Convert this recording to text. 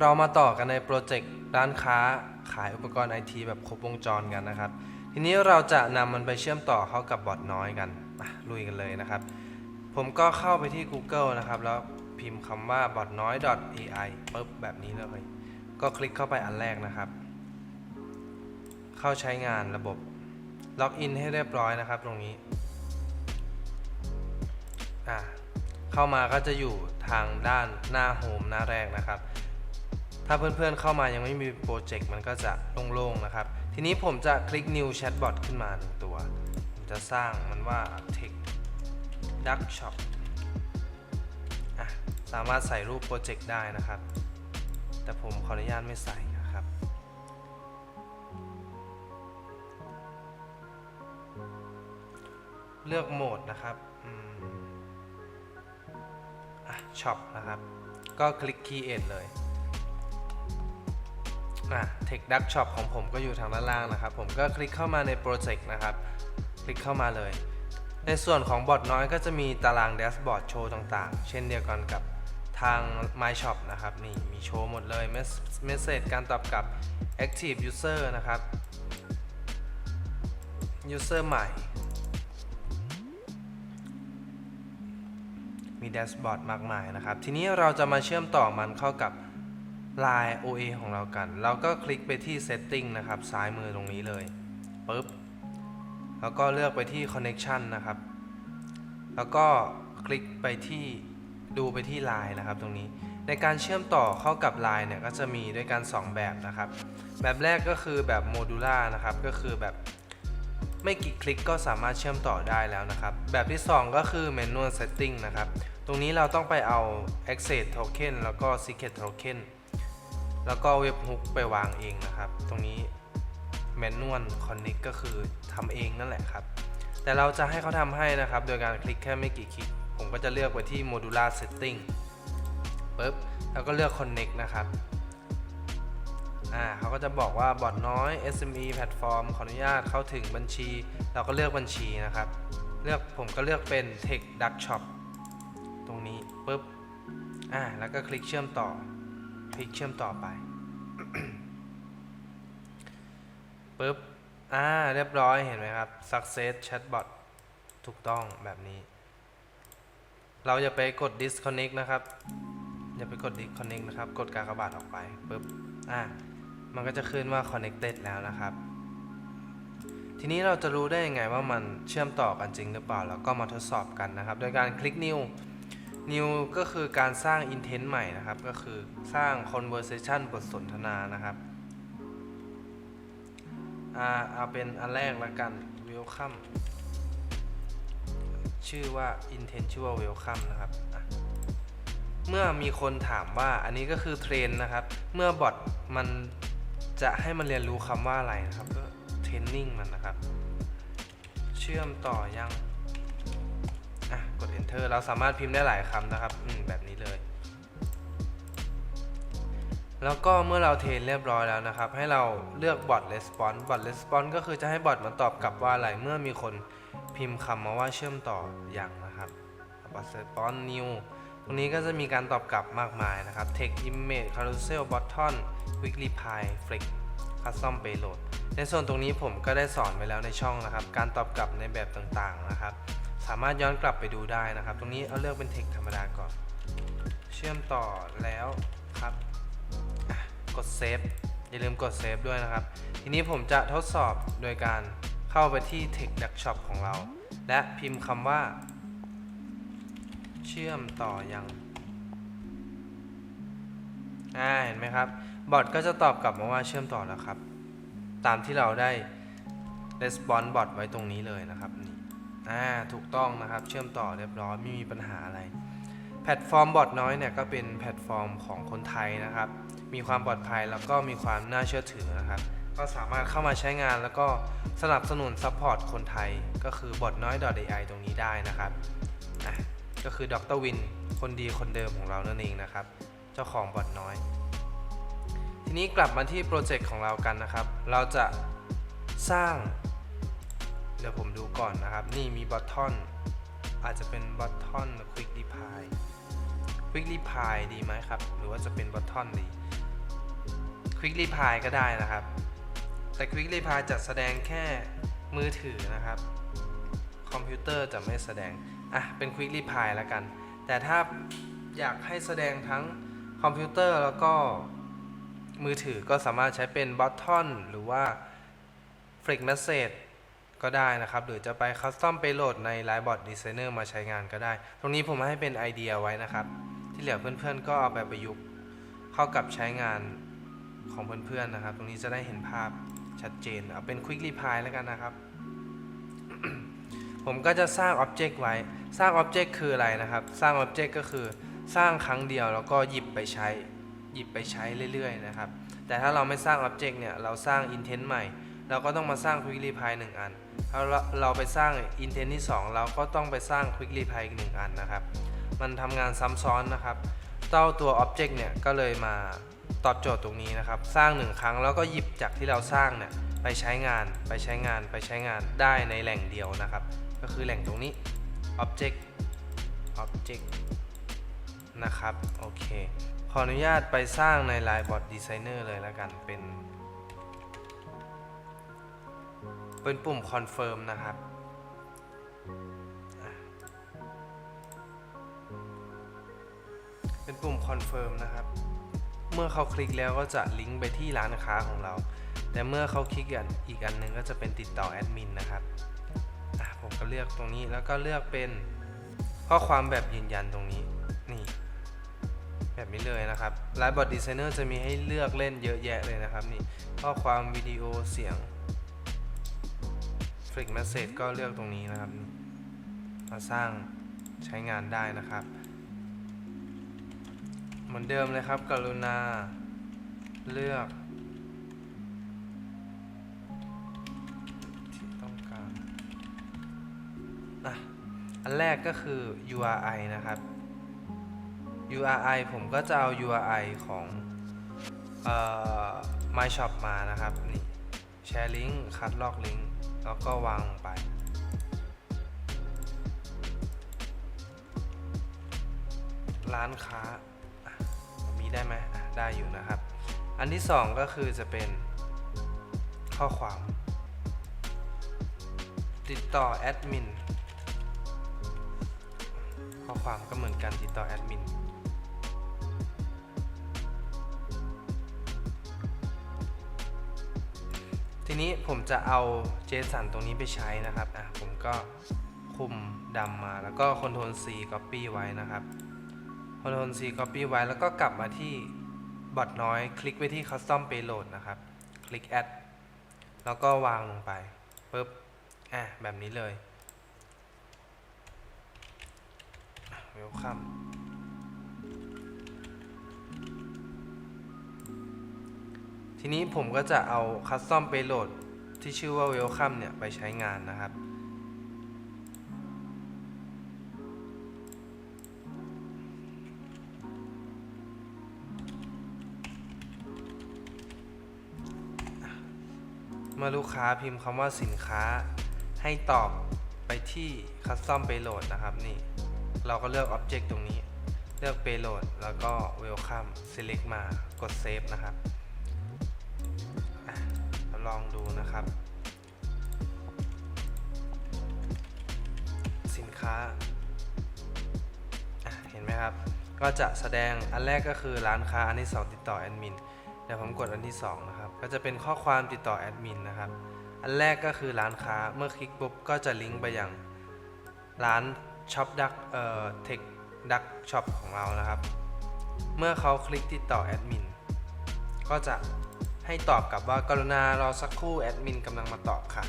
เรามาต่อกันในโปรเจกต์ร้านค้าขายอุปกรณ์ไอทีแบบครบวงจรกันนะครับ ทีนี้เราจะนำมันไปเชื่อมต่อเข้ากับบอทน้อยกันลุยกันเลยนะครับ ผมก็เข้าไปที่ Google นะครับ แล้วพิมพ์คำว่า bot น้อย .ai ปุ๊บแบบนี้เลย ก็คลิกเข้าไปอันแรกนะครับ เข้าใช้งานระบบล็อกอินให้เรียบร้อยนะครับ ตรงนี้อะเข้ามาก็จะอยู่ทางด้านหน้าโฮมหน้าแรกนะครับ ถ้าเพื่อนๆเข้ามายังไม่มีโปรเจกต์มันก็จะโล่งๆนะครับ ทีนี้ผมจะคลิก new chatbot ขึ้นมาหนึ่งตัว ผมจะสร้างมันว่า tech duck shop อะสามารถใส่รูปโปรเจกต์ได้นะครับ แต่ผมขออนุญาตไม่ใส่นะครับ เลือกโหมดนะครับอะ shop นะครับ ก็คลิก create เลย อะ Tech Duck Shop ของผมก็อยู่ทางด้านล่างนะครับ ผมก็คลิกเข้ามาในโปรเจกต์นะครับ คลิกเข้ามาเลย ในส่วนของบอทน้อยก็จะมีตารางแดชบอร์ดโชว์ต่างๆ เช่นเดียวกันกับทาง My Shop นะครับ นี่มีโชว์หมดเลยเมสเซจการตอบกลับ Active User นะครับ User ใหม่ มีแดชบอร์ดมากมายนะครับ ทีนี้เราจะมาเชื่อมต่อมันเข้ากับ Line OA ของเรากัน เราก็คลิกไปที่ Setting นะครับ ซ้ายมือตรงนี้เลยปุ๊บ แล้วก็เลือกไปที่ Connection นะครับ แล้วก็คลิกไปที่ดูไปที่ Line นะครับ ตรงนี้ ในการเชื่อมต่อเข้ากับ Line เนี่ยก็จะมีด้วยกัน 2 แบบนะครับ แบบแรกก็คือแบบโมดูล่านะครับ ก็คือแบบไม่กี่คลิกก็สามารถเชื่อมต่อได้แล้วนะครับ แบบที่ 2 ก็คือ Manual Setting นะครับ ตรงนี้เราต้องไปเอา Access Token แล้วก็ Secret Token แล้วก็เว็บฮุกไปวางเองนะครับ ตรงนี้ Manual Connect ก็คือทำเองนั่นแหละครับ แต่เราจะให้เขาทำให้นะครับ โดยการคลิกแค่ไม่กี่คลิก ผมก็จะเลือกไปที่ Modular Setting ปุ๊บ แล้วก็เลือก Connect นะครับอ่าเขาก็จะบอกว่าบอทน้อย SME Platform ขออนุญาตเข้าถึงบัญชี เราก็เลือกบัญชีนะครับ เลือกผมก็เลือกเป็น Tech Duck Shop ตรงนี้ปุ๊บอ่าแล้วก็คลิกเชื่อมต่อ คลิกเชื่อมต่อไปปุ๊บ อ่า เรียบร้อยเห็นไหมครับ success chatbot ถูกต้องแบบนี้ เราอย่าไปกด disconnect นะครับ อย่าไปกด disconnect นะครับ กดกากบาทออกไปปุ๊บ อ่า มันก็จะขึ้นว่า connected แล้วนะครับ ทีนี้เราจะรู้ได้ยังไงว่ามันเชื่อมต่อกันจริงหรือเปล่า แล้วก็มาทดสอบกันนะครับ โดยการคลิก new new ก็คือการสร้าง intent ใหม่นะครับ ก็คือสร้าง conversation บทสนทนานะครับอาเอาเป็นอันแรกละกัน welcome ชื่อว่า intent ชื่อว่า welcome นะครับ เมื่อมีคนถามว่าอันนี้ก็คือเทรนนะครับ เมื่อบอทมันจะให้มันเรียนรู้คำว่าอะไรนะครับ ก็เทรนนิ่งมันนะครับ เชื่อมต่อยัง อะกด enter เราสามารถพิมพ์ได้หลายคำนะครับแบบนี้เลย แล้วก็เมื่อเราเทรนเรียบร้อยแล้วนะครับ ให้เราเลือก bot response bot response ก็คือจะให้บอทมันตอบกลับว่าอะไร เมื่อมีคนพิมพ์คำมาว่าเชื่อมต่ออย่างนะครับ bot response new ตรงนี้ก็จะมีการตอบกลับมากมายนะครับ text image carousel button quick reply flex custom payload ในส่วนตรงนี้ผมก็ได้สอนไว้แล้วในช่องนะครับ การตอบกลับในแบบต่างๆนะครับ สามารถย้อนกลับไปดูได้นะครับ ตรงนี้เอาเลือกเป็น text ธรรมดาก่อน เชื่อมต่อแล้วครับ กดเซฟอย่าลืมกดเซฟด้วยนะครับ ทีนี้ผมจะทดสอบโดยการเข้าไปที่ Tech Duck Shop ของเรา และพิมพ์คำว่า เชื่อมต่อยังอ่าเห็นไหมครับ บอทก็จะตอบกลับมาว่าเชื่อมต่อแล้วครับ ตามที่เราได้ response bot ไว้ตรงนี้เลยนะครับนี่ อ่าถูกต้องนะครับ เชื่อมต่อเรียบร้อยไม่มีปัญหาอะไร แพลตฟอร์มบอทน้อยเนี่ยก็เป็นแพลตฟอร์มของคนไทยนะครับ มีความปลอดภัยแล้วก็มีความน่าเชื่อถือนะครับ ก็สามารถเข้ามาใช้งานแล้วก็สนับสนุนซัพพอร์ตคนไทย ก็คือบอทน้อย .ai ตรงนี้ได้นะครับก็คือดรวิน คนดีคนเดิมของเรานั่นเองนะครับ เจ้าของบอทน้อย ทีนี้กลับมาที่โปรเจกต์ของเรากันนะครับ เราจะสร้าง ดี๋ยวผมดูก่อนนะครับ นี่มีบอททอนอาจจะเป็นบอททอนควิกดีพายควิกรีพายดีไหมครับ หรือว่าจะเป็นบอททอนดี Quick Reply ก็ได้นะครับ แต่ Quick Reply จะแสดงแค่มือถือนะครับ คอมพิวเตอร์จะไม่แสดง อะ เป็น Quick Reply แล้วกัน แต่ถ้าอยากให้แสดงทั้งคอมพิวเตอร์แล้วก็มือถือก็สามารถใช้เป็น Button หรือว่า Flick Message ก็ได้นะครับ หรือจะไป Custom Payload ใน Livebot Designer มาใช้งานก็ได้ ตรงนี้ผมให้เป็นไอเดียไว้นะครับ ที่เหลือเพื่อนๆ ก็เอาไปประยุกต์เข้ากับใช้งานของเพื่อนๆนะครับ ตรงนี้จะได้เห็นภาพชัดเจน เอาเป็น Quick Reply แล้วกันนะครับ ผมก็จะสร้าง Object ไว้ สร้าง Object คืออะไรนะครับ สร้าง Object ก็คือสร้างครั้งเดียวแล้วก็หยิบไปใช้ หยิบไปใช้เรื่อยๆนะครับ แต่ถ้าเราไม่สร้าง Object เนี่ย เราสร้าง Intent ใหม่ เราก็ต้องมาสร้าง Quick Reply หนึ่งอันถ้าเราเราไปสร้าง Intent ที่ 2 เราก็ต้องไปสร้าง Quick Reply อีกหนึ่งอันนะครับ มันทำงานซ้ำซ้อนนะครับ เต้าตัว Object เนี่ยก็เลยมาตอบโจทย์ตรงนี้นะครับ สร้างหนึ่งครั้งแล้วก็หยิบจากที่เราสร้างเนี่ยไปใช้งานไปใช้งานไปใช้งานได้ในแหล่งเดียวนะครับ ก็คือแหล่งตรงนี้ Object Object นะครับ โอเค ขออนุญาตไปสร้างใน Linebot Designer เลยแล้วกันเป็น เป็นปุ่ม Confirm นะครับเป็นปุ่ม Confirm นะครับ เมื่อเขาคลิกแล้วก็จะลิงก์ไปที่ร้านค้าของเรา แต่เมื่อเขาคลิกอีกอันหนึงก็จะเป็นติดต่อแอดมินนะครับผมก็เลือกตรงนี้แล้วก็เลือกเป็นข้อความแบบยืนยันตรงนี้ นี่ แบบนี้เลยนะครับ Livebot Designer จะมีให้เลือกเล่นเยอะแยะเลยนะครับนี่ข้อความวิดีโอเสียง Flick Message ก็เลือกตรงนี้นะครับ มาสร้างใช้งานได้นะครับ เหมือนเดิมเลยครับ กรุณา เลือกที่ต้องการอะอันแรกก็คือ URI นะครับ URI ผมก็จะเอา URI ของออ My Shop มานะครับนี่ แชร์ลิงก์คัดลอกลิงก์แล้วก็วางลงไป ร้านค้ามีได้ไหมได้อยู่นะครับ อันที่สองก็คือจะเป็นข้อความ ติดต่อแอดมินข้อความก็เหมือนกันติดต่อแอดมิน ทีนี้ผมจะเอา JSON ตรงนี้ไปใช้นะครับอะผมก็คุมดำมาแล้วก็ Ctrl C Copy ไว้นะครับ Ctrl C Copy ไว้แล้วก็กลับมาที่บอทน้อย คลิกไปที่ Custom Payload นะครับ คลิก Add แล้วก็วางลงไปปุ๊บอะแบบนี้เลย Welcome ทีนี้ผมก็จะเอา Custom Payload ที่ชื่อว่า Welcome เนี่ย ไปใช้งานนะครับ เมื่อลูกค้าพิมพ์คำว่าสินค้าให้ตอบไปที่ Custom Payload นะครับนี่ เราก็เลือก Object ตรงนี้ เลือก Payload แล้วก็ Welcome Select มา กด Save นะครับ ลองดูนะครับ สินค้าเห็นไหมครับ ก็จะแสดงอันแรกก็คือร้านค้าอันที่ 2 ติดต่อแอดมินเดี๋ยวผมกดอันที่ 2 นะครับ ก็จะเป็นข้อความติดต่อแอดมินนะครับ อันแรกก็คือร้านค้าเมื่อคลิกปุ๊บก็จะลิงก์ไปยังร้านช็อปดักเอ่อเทคดักช็อปของเรานะครับ เมื่อเขาคลิกติดต่อแอดมินก็จะ ให้ตอบกลับว่ากรุณารอสักครู่แอดมินกำลังมาตอบค่ะ